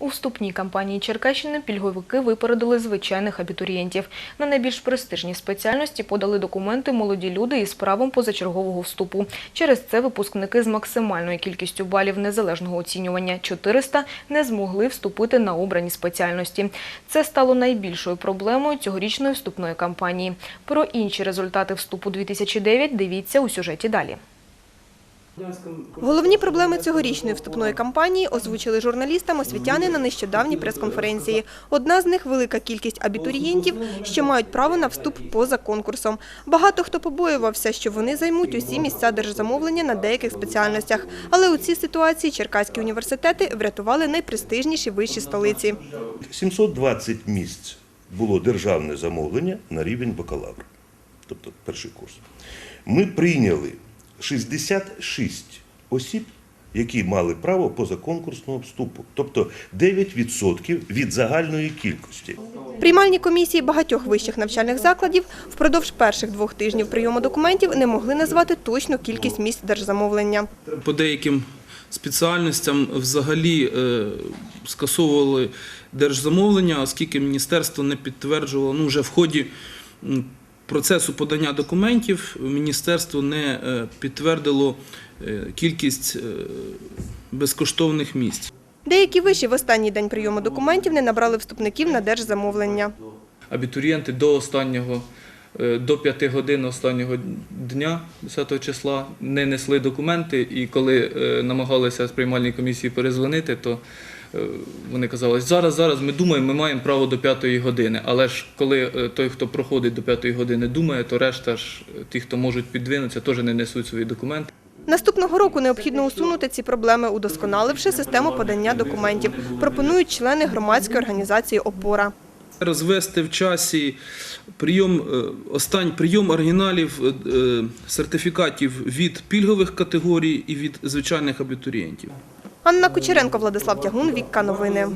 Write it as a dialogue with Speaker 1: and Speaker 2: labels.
Speaker 1: У вступній кампанії Черкащини пільговики випередили звичайних абітурієнтів. На найбільш престижні спеціальності подали документи молоді люди із правом позачергового вступу. Через це випускники з максимальною кількістю балів незалежного оцінювання 400 не змогли вступити на обрані спеціальності. Це стало найбільшою проблемою цьогорічної вступної кампанії. Про інші результати вступу 2009 дивіться у сюжеті далі.
Speaker 2: Головні проблеми цьогорічної вступної кампанії озвучили журналістам освітяни на нещодавній прес-конференції. Одна з них – велика кількість абітурієнтів, що мають право на вступ поза конкурсом. Багато хто побоювався, що вони займуть усі місця держзамовлення на деяких спеціальностях. Але у цій ситуації черкаські університети врятували найпрестижніші вищі столиці.
Speaker 3: 720 місць було державне замовлення на рівень бакалавра, тобто перший курс. Ми прийняли 66 осіб, які мали право позаконкурсного вступу, тобто 9% від загальної кількості.
Speaker 2: Приймальні комісії багатьох вищих навчальних закладів впродовж перших двох тижнів прийому документів не могли назвати точну кількість місць держзамовлення.
Speaker 4: По деяким спеціальностям взагалі е, скасовували держзамовлення, оскільки міністерство не підтверджувало, ну вже в ході процесу подання документів міністерство не е, підтвердило е, кількість е, безкоштовних місць.
Speaker 2: Деякі виші в останній день прийому документів не набрали вступників на держзамовлення.
Speaker 4: Абітурієнти до останнього до 5 годин останнього дня, 10 числа, не несли документи, і коли намагалися з приймальної комісії перезвонити, то вони казали, зараз, зараз ми думаємо, ми маємо право до 5 години. Але ж коли е, той, хто проходить до 5 години, думає, то решта ж е, ті, хто можуть підвинутися, теж не несуть свої документи.
Speaker 2: Наступного року необхідно усунути ці проблеми, удосконаливши систему подання документів, пропонують члени громадської організації «Опора».
Speaker 4: Розвести в часі прийом, е, остань, прийом оригіналів е, е, сертифікатів від пільгових категорій і від звичайних абітурієнтів.
Speaker 2: Анна Кучеренко, Владислав Тягун, Вікка Новини.